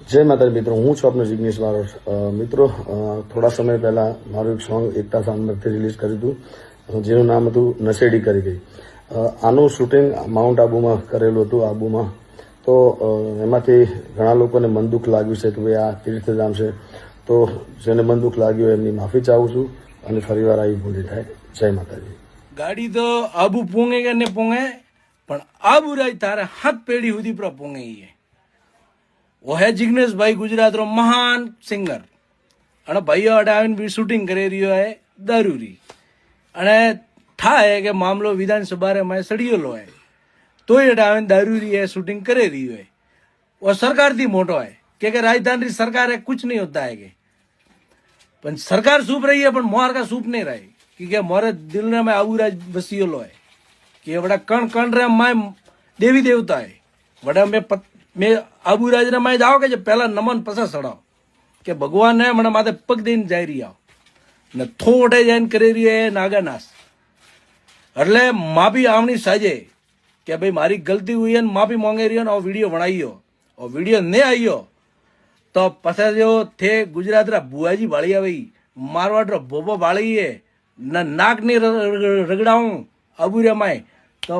જય માતાજી મિત્રો, હું છું આપનો જિગ્નેશ બારોટ મિત્રો થોડા સમય પહેલા મારું એક સોંગ એકતા સામર્થ્ય રિલીઝ કર્યું હતું. જેનું નામ હતું નશેડી કરી ગઈ. આનું શૂટિંગ માઉન્ટ આબુમાં કરેલું હતું આબુમાં તો એમાંથી ઘણા લોકોને મન દુઃખ લાગ્યું છે કે ભાઈ આ તીર્થધામ છે તો, જેને મન દુઃખ લાગ્યું એમની માફી ચાહું છું અને ફરીવાર આવી ભૂલી થાય. જય માતાજી. ગાડી તો આબુ પોંગે કે ને પોંગે, પણ આબુ રાજ તારે હાથ પેઢી સુધી પૂરા પોંગે ઈ હે ઓ હે જિગ્નેશભાઈ ગુજરાતનો મહાન સિંગર અને ભાઈઓ અડે આવીને બી શૂટિંગ કરી રહ્યો હે દારૂરી અને થાય કે મામલો વિધાનસભા માં સડિયેલો હે તોય અડે આવીને દારૂરી હે શૂટિંગ કરી રહ્યો હે वो सरकार थी मोटो है कि कि राजधानी सरकार है कुछ नहीं होता है कि પણ સરકાર सूप रही है પણ मोहर का सूप नहीं रही क्योंकि मोरे दिल में मैं आबू राज बसियोलो है कि बड़ा कण कण रे मैं देवी देवता है बड़ा मैं पत, મેં આબુ રાજીનામાં જ આવો કે પહેલા નમન પછી સડાવો. કે ભગવાનને હમણાં માથે પગ દઈને જઈ રહ્યા ને થોડે જઈને કરી રહી એ નાગાનાશ. એટલે માફી આવણી સાજે કે ભાઈ મારી ગલતી હોય ને માફી માંગી રહ્યો ને આ વીડિયો વણાવ્યો આ વીડિયો નહીં આવ્યો તો પછી જો થે ગુજરાત રા બુઆજી ભાળી આવી મારવાડ રો ભોભો ભાળીએ ને નાકની રગડાવું અબુર્યા માય. તો